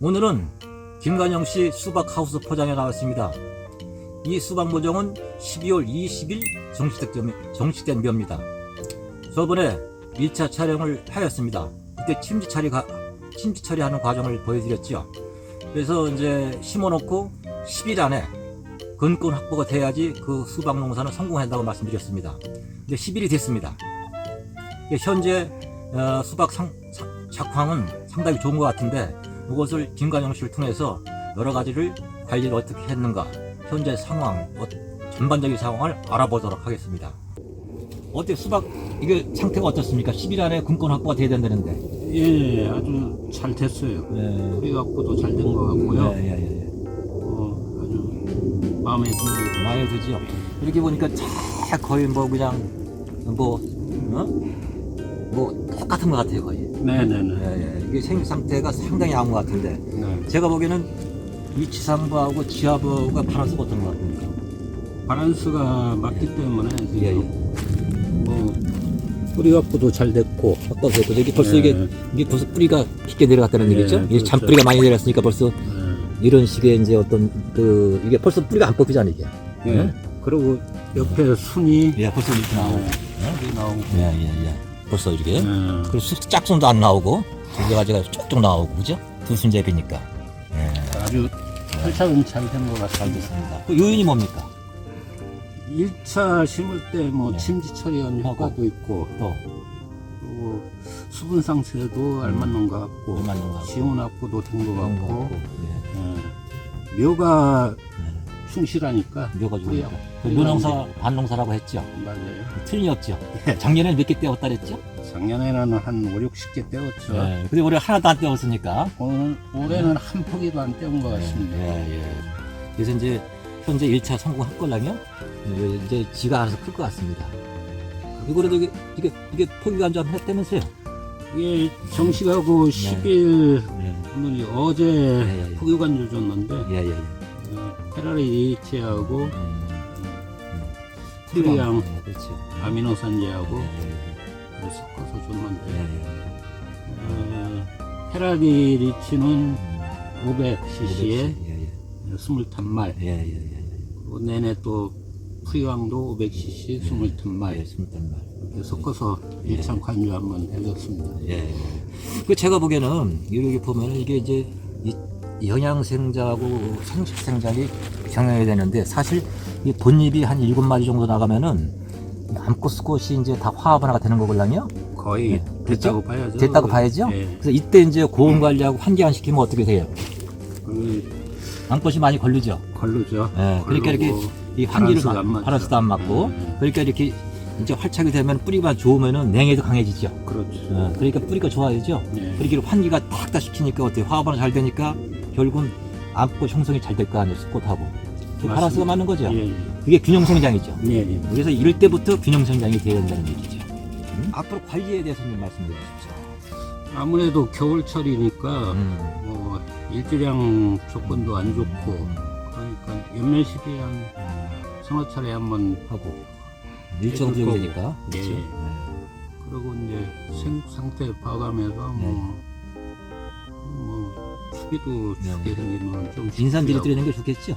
오늘은 김관영 씨 수박 하우스 포장에 나왔습니다. 이 수박 모종은 12월 20일 정식된, 묘입니다. 저번에 1차 촬영을 하였습니다. 그때 침지 처리 가, 침지 처리하는 과정을 보여드렸죠. 그래서 이제 심어놓고 10일 안에 근권 확보가 돼야지 그 수박 농사는 성공한다고 말씀드렸습니다. 근데 10일이 됐습니다. 현재 어, 수박 상, 상- 작황은 상당히 좋은 것 같은데 이것을 김관영 씨를 통해서 여러 가지를 관리를 어떻게 했는가 현재 상황 어, 전반적인 상황을 알아보도록 하겠습니다. 어때 수박 이게 상태가 어떻습니까? 10일 안에 근권 확보가 돼야 된다는데. 예, 아주 잘 됐어요. 네. 뿌리 갖고도 잘 된 것 같고요. 예, 예, 예. 어, 아주 마음에 드는 많이 드지요. 이렇게 보니까 다 거의 뭐 그냥 뭐 어? 뭐 똑같은 것 같아요 거의. 네네네. 예, 예. 이게 생 상태가 상당히 나은 것 같은데 네. 제가 보기에는 이 지상부하고 지하부가 바란스가 어떤 것 같습니까? 바란스가 맞기 때문에 지금 예, 예. 뭐 뿌리 갖고도 잘 됐고 어떠세요? 이게 벌써 네. 이게 이게 벌써 뿌리가 깊게 내려갔다는 네, 얘기죠? 이게 그렇죠. 잔뿌리가 많이 내려갔으니까 벌써 네. 이런 식의 이제 어떤 그 이게 벌써 뿌리가 안 뽑히잖아 이게. 예. 네? 그리고 옆에 순이 예, 벌써 이렇게 나오고. 이 나오고 예, 예, 예. 벌써 이렇게. 예. 그리고 수- 짝순도 안 나오고 두 가지가 쭉쭉 나오고 그죠? 두 순재비니까. 예. 아주 활착은 잘된것잘 같습니다. 됐습니다. 그 요인이 뭡니까? 1차 심을 때 뭐 네. 침지 처리한. 효과도 있고 또 그리고 수분 상태도 알맞는 것 같고 뭐 맞는 거 같고. 지온 확보도 된 것 같고. 예. 예. 묘가 네. 충실하니까 묘가 뿌리 좋으니까. 그 묘농사 반농사라고 했죠. 맞아요. 틀림이 없죠. 작년에는 몇개 떼었다 그랬죠? 작년에는 한 5, 60개 떼었죠. 네. 근데 올해 하나도 안 떼었으니까. 오늘 올해는 한 포기도 안 떼은 것 같습니다. 예, 예. 그래서 이제 현재 1차 성공할 걸랑요 이제 지가 알아서 클 것 같습니다. 이거를 이게 이게 이게 포기가 좀 했다면서요? 이게 정식하고 10일 예, 오늘 어제 예, 예. 포기관 줘줬는데 예, 예. 예. 프리양 예, 그렇죠. 아미노산제하고 예, 예, 이렇게 섞어서 예, 줬는데 예, 어, 페라리 리치는 예. 500cc에 예, 예. 20단말 예, 예, 예. 그리고 내내 또 프리왕도 500cc 예, 20단말 스물단 말. 이렇게 섞어서 일창 관주 한번 해줬습니다. 예. 그 제가 보기에는 여기 보면은 이게 이제 이 영양생자하고 생식생장이 병행해야 되는데 사실 이 본잎이 한 일곱 마디 정도 나가면은 이 암꽃꽃이 이제 다 화합하나가 되는 거걸랑요? 거의 예, 됐다고 봐야죠. 됐다고 봐야죠? 예. 그래서 이때 이제 고온 관리하고 환기 안 시키면 어떻게 돼요? 그 암꽃이 많이 걸리죠? 걸르죠. 예, 그러니까 이렇게 이 환기를 바란스가 안 맞죠. 바란스도 안 맞고 예. 그러니까 이렇게 이제 활착이 되면 뿌리가 좋으면은 냉해도 강해지죠. 그렇죠. 어, 그러니까 뿌리가 좋아야죠. 예. 그렇게 환기가 탁탁 시키니까 어때요? 화합은 잘 되니까 결국은 암꽃 형성이 잘 될 거 아니에요? 수꽃하고. 그. 바란스가 맞는 거죠. 예, 그게 균형 성장이죠. 예. 예, 예. 그래서 이럴 때부터 균형 성장이 돼야 된다는 얘기죠. 음? 앞으로 관리에 대해서 좀 말씀해 주십시오. 아무래도 겨울철이니까 음. 뭐 일주량 조건도 안 좋고 그러니까 연말 시기에 한 서너 차례 한번 하고 일정 해줄 부족이 되니까. 예. 그렇죠. 그리고 이제 생 상태 봐가면서 뭐, 뭐 추비도 네. 죽게 생기면 좀 인산비를 쉽고요. 들이는 게 좋겠죠.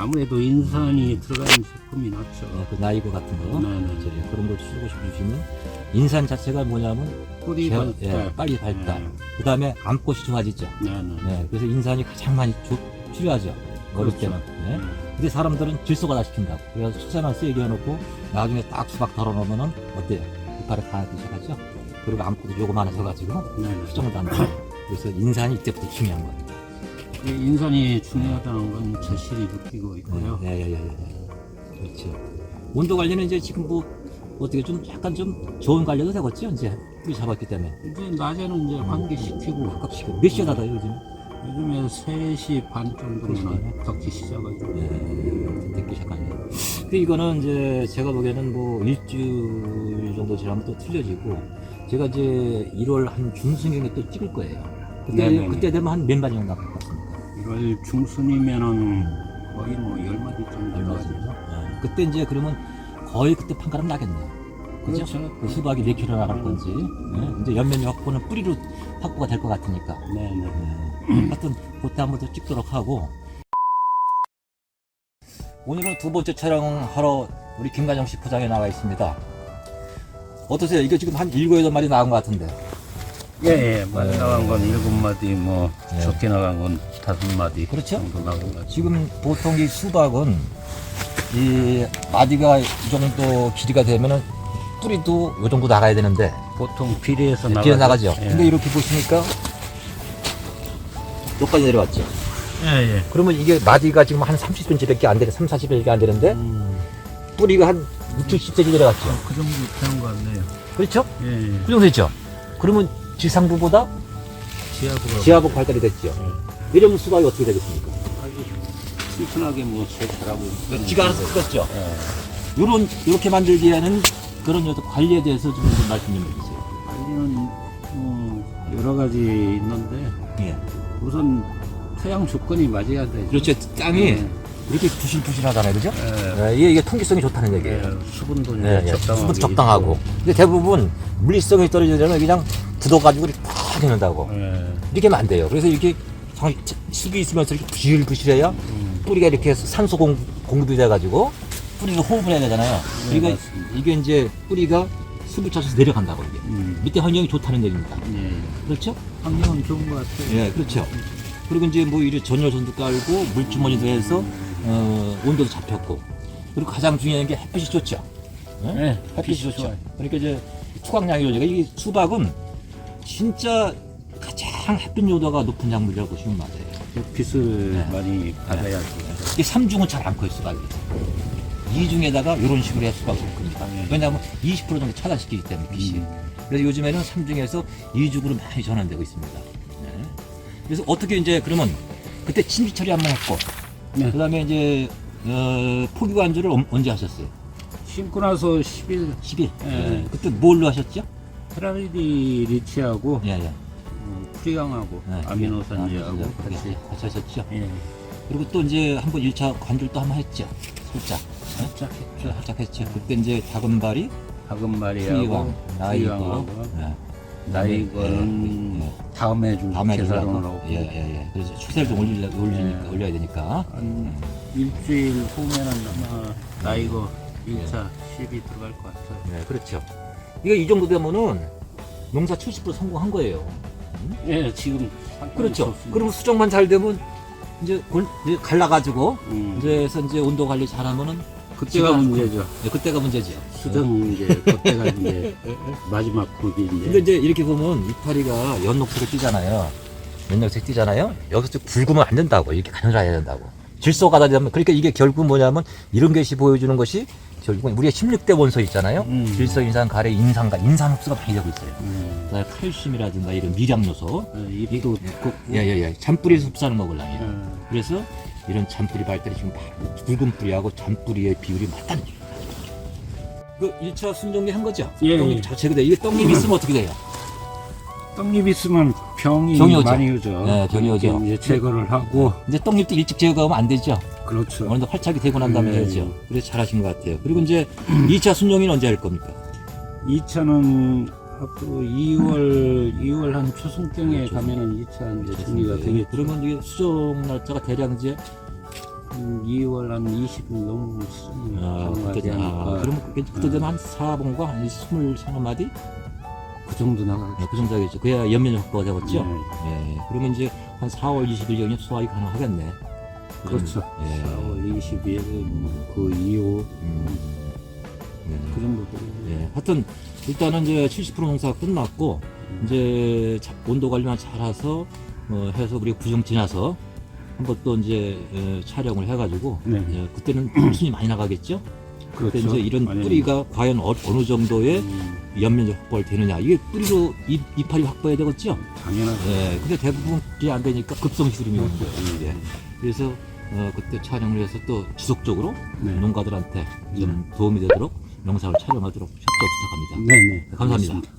아무래도 인산이 들어가는 제품이 낫죠. 어, 그 나이고 같은 거. 네, 네. 그렇죠. 그런 거 쓰고 싶으시면 인산 자체가 뭐냐면 뿌리 제- 발달. 예, 빨리 발달. 네. 그 다음에 암꽃이 좋아지죠. 네, 네. 네, 그래서 인산이 가장 많이 조- 필요하죠. 어릴 그렇죠. 때는. 네. 근데 사람들은 질소가 다 시킨다고. 그래서 수세만 세게 해놓고 나중에 딱 수박 덜어놓으면은 어때요? 이파를 가기 시작하죠. 그리고 암꽃도 요거만 해서 가지고 네, 네. 수정을 안 돼요. 그래서 인산이 이때부터 중요한 거예요. 그 인산이 중요하다는 건 절실히 느끼고 있고요. 네, 예, 예, 예, 예. 그렇죠. 온도 관리는 이제 지금 뭐 어떻게 좀 약간 좀 좋은 관리도 되겠죠. 이제 뿌리 잡았기 때문에. 이제 낮에는 이제 환기시키고 가깝시고 몇 시에 닫아요 요즘? 요즘에 3시 반 정도면 덕기 시작하죠. 예, 듣기 시작하네요. 그 이거는 이제 제가 보기에는 뭐 일주일 정도 지나면 또 틀려지고 제가 이제 1월 한 중순경에 또 찍을 거예요. 그때 네네네. 그때 되면 한 몇 마디 정도 나갈 것 같습니다. 1월 중순이면은 거의 뭐 10마디 정도 나가죠. 예. 그때 이제 그러면 거의 그때 판가름 나겠네요. 그죠? 그렇죠. 그 수박이 몇 킬로 나갈 건지 예? 이제 연면 확보는 뿌리로 확보가 될 것 같으니까 네, 네. 예. 하여튼 그때 한번 더 찍도록 하고 오늘은 두 번째 촬영하러 우리 김관영 씨 포장에 나와 있습니다 어떠세요? 이게 지금 한 일곱 여덟 마리 나온 것 같은데 예, 예. 많이 나간 건 일곱 마디, 뭐 네. 적게 나간 건 다섯 마디 그렇죠? 정도 나간 것 같아요. 지금 보통 이 수박은 이 마디가 이 정도 길이가 되면은 뿌리도 이 정도 나가야 되는데 보통 비례해서 뒤에 나가죠. 나가죠. 예. 근데 이렇게 보시니까 여기까지 내려왔죠. 예, 예. 그러면 이게 마디가 지금 한 30cm밖에 안 되는 3, 40cm밖에 안 되는데 음, 뿌리가 한 6, 70cm 내려갔죠. 그 정도 되는 것 같네요. 그렇죠? 예, 예. 그 정도 됐죠. 그러면 지상부보다 지하부가 지하부 발달이 됐죠. 예. 이러면 수박이 어떻게 되겠습니까? 튼튼하게 뭐 잘하고 있거든요. 지가 알아서 크겠죠. 예. 요런 이렇게 만들기 위한 그런 여러 관리에 대해서 좀 말씀 좀 해주세요. 관리는 뭐 여러 가지 있는데 예. 우선 토양 조건이 맞아야 되죠. 그렇죠. 땅이 예. 이렇게 부실부실하잖아요, 그죠? 예. 예, 이게, 이게 통기성이 좋다는 얘기예요. 예, 수분도 예, 예. 적당하게 수분 적당하고. 근데 대부분 물리성이 떨어지려면 그냥 굳어가지고 이렇게 팍 해놓는다고. 있고. 예. 이렇게 하면 안 돼요. 그래서 이렇게 장- 숲이 있으면서 이렇게 부실부실해야 음. 뿌리가 이렇게 산소 공, 공급이 돼가지고 뿌리가 호흡을 해야 되잖아요. 네, 맞습니다. 이게 이제 뿌리가 숲을 쳐서 내려간다고 이게. 음. 밑에 환경이 좋다는 얘기입니다. 예. 그렇죠? 환경은 좋은 것 같아요. 예, 그렇죠. 그리고 이제 뭐 이런 전열선도 깔고 물주머니도 해서 어, 온도도 잡혔고 그리고 가장 중요한 게 햇빛이 좋죠. 예? 네, 햇빛이 좋죠. 좋아요. 그러니까 이제 투광량이 요제가 이 수박은 진짜 가장 햇빛 요도가 높은 작물이라고 보시면 맞아요. 빛을 네. 많이 받아야죠. 이 삼중은 잘 안 커요 수박이. 이중에다가 이런 식으로 크니까. 아, 예. 왜냐하면 20% 정도 차단시키기 때문에 빛이. 음. 그래서 요즘에는 삼중에서 이중으로 많이 전환되고 있습니다. 네. 그래서 어떻게 이제 그러면 그때 침지 처리 한번 했고 네. 그다음에 이제 어, 포기 언- 언제 하셨어요? 심고 나서 10일 10일. 예. 그때 뭘로 하셨죠? 테라리디 리치하고 예, 예. 음, 프리강하고 네. 아미노산지하고 아, 같이 같이 같이 하셨죠? 예. 그리고 또 이제 한번 1차 관주를 또한번 했죠. 살짝. 네? 살짝 했죠. 살짝 했죠. 그때 이제 다금바리, 작은 마리하고 프리왕, 나이거. 나이거는 예, 예. 다음에 좀 다음에 주려고. 하고 예, 예, 예. 그래서 추세를 좀 올리려, 올리니까, 예. 올려야 되니까. 한 일주일 후면은 아마 나이거 1차 10이 들어갈 것 같아요. 네, 그렇죠. 이게 이 정도 되면은 농사 70% 성공한 거예요. 예, 지금 상황이 그렇죠. 좋습니다. 그럼 수정만 잘 되면 이제 골, 이제 갈라가지고 음, 이제 해서 이제 온도 관리 잘하면은 그때가 지금 문제죠. 네, 그때가 문제죠. 수정 이제 그때가 이제 마지막 곡인데. 근데 이제 이렇게 보면 이파리가 연녹색을 띠잖아요. 연녹색 띠잖아요. 여기서 붉으면 안 된다고. 이렇게 가늘어야 된다고. 질소가 다 되면 그러니까 이게 결국 뭐냐면 이런 것이 보여주는 것이 결국은 우리가 16대 원소 있잖아요. 음. 질소, 인산, 가래, 인산가, 인산 흡수가 많이 되고 있어요. 음, 그다음에 칼슘이라든가 이런 미량 요소. 예, 입도 두껍고. 예예예. 잔뿌리에서 흡수하는 거거든요. 예. 그래서 이런 잔뿌리 발달이 지금 막 붉은 뿌리하고 잔뿌리의 비율이 맞다는 얘기입니다. 그 1차 순정리 한 거죠? 예, 떡잎 예. 자체가 돼. 이게 떡잎 있으면 어떻게 돼요? 떡잎 있으면 병이 병이 오죠. 많이 오죠. 네, 병이 오죠. 이제 제거를 하고 이제 떡잎도 일찍 제거하면 안 되죠. 그렇죠. 어느 정도 활착이 되고 난 다음에 네. 해야죠. 그래서 잘하신 것 같아요. 그리고 이제 2차 순정리는 언제 할 겁니까? 2차는 앞으로 2월 2월 한 초순경에 가면은 2차 이제 준비가 되겠죠. 네, 그러면 이게 수정 날짜가 대략 이제 음, 2월 한 20일 넘으면 수정이 아, 가능하지 그때, 아, 않을까. 그러면 그게 그때 되면 한 4번과 한 23마디? 그 정도 나가겠죠. 그 정도 되겠죠. 그래야 연면 확보가 되겠죠. 네. 예, 그러면 이제 한 4월 20일 경에 수확이 가능하겠네. 그렇죠. 예. 4월 20일 그 이후 음, 네. 그 정도 예, 하여튼 일단은 이제 70% 농사가 끝났고 이제 자- 온도 관리만 잘해서 어, 해서 우리 구정 지나서 한번 또 이제 어, 촬영을 해가지고 네. 예, 그때는 순이 많이 나가겠죠. 그렇죠. 이제 이런 많이 뿌리가 과연 어, 느 정도의 음, 연면적 확보가 되느냐 이게 뿌리로 잎, 이파리 확보해야 되겠죠. 당연하죠. 예, 근데 대부분 그게 안 되니까 급성 시름이 오는 거예요. 음. 예. 그래서 어, 그때 촬영을 해서 또 지속적으로 네. 농가들한테 좀 도움이 되도록 영상을 촬영하도록 협조 부탁합니다. 네네. 감사합니다. 알겠습니다.